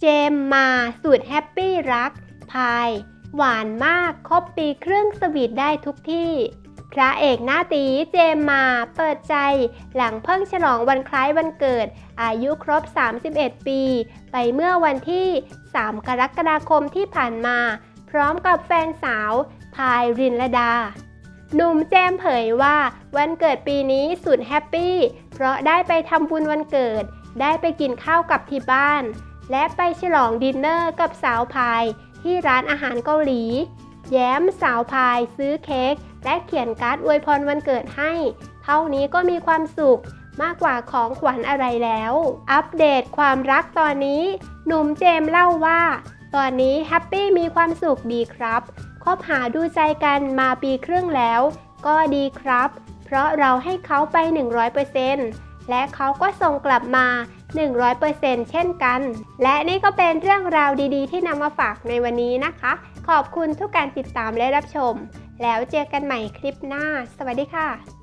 เจมมาสูตรแฮปปี้รัก พาย หวานมากครบปีครึ่งสวีทได้ทุกที่ พระเอกหน้าตีเจมมาเปิดใจ หลังเพิ่งฉลองวันคล้ายวันเกิด อายุครบ 31 ปี ไปเมื่อวันที่ 3 กรกฎาคมที่ผ่านมา พร้อมกับแฟนสาว พายรินลดาหนุ่มแจมเผยว่าวันเกิดปีนี้สุดแฮปปี้ เพราะได้ไปทำบุญวันเกิด ได้ไปกินข้าวกับที่บ้าน และไปฉลองดินเนอร์กับสาวพายที่ร้านอาหารเกาหลี แย้มสาวพายซื้อเค้กและเขียนการ์ดอวยพรวันเกิดให้ เท่านี้ก็มีความสุขมากกว่าของขวัญอะไรแล้ว อัปเดตความรักตอนนี้ หนุ่มเจมส์เล่าว่า ตอนนี้แฮปปี้มีความสุขดีครับ คบหาดูใจกันมาปีครึ่งแล้ว ก็ดีครับ เพราะเราให้เขาไป 100%และเขาก็ส่งกลับมา 100%เช่นกัน และนี่ก็เป็นเรื่องราวดีๆ ที่นำมาฝากในวันนี้นะคะ ขอบคุณทุกการติดตามและรับชม แล้วเจอกันใหม่คลิปหน้า สวัสดีค่ะ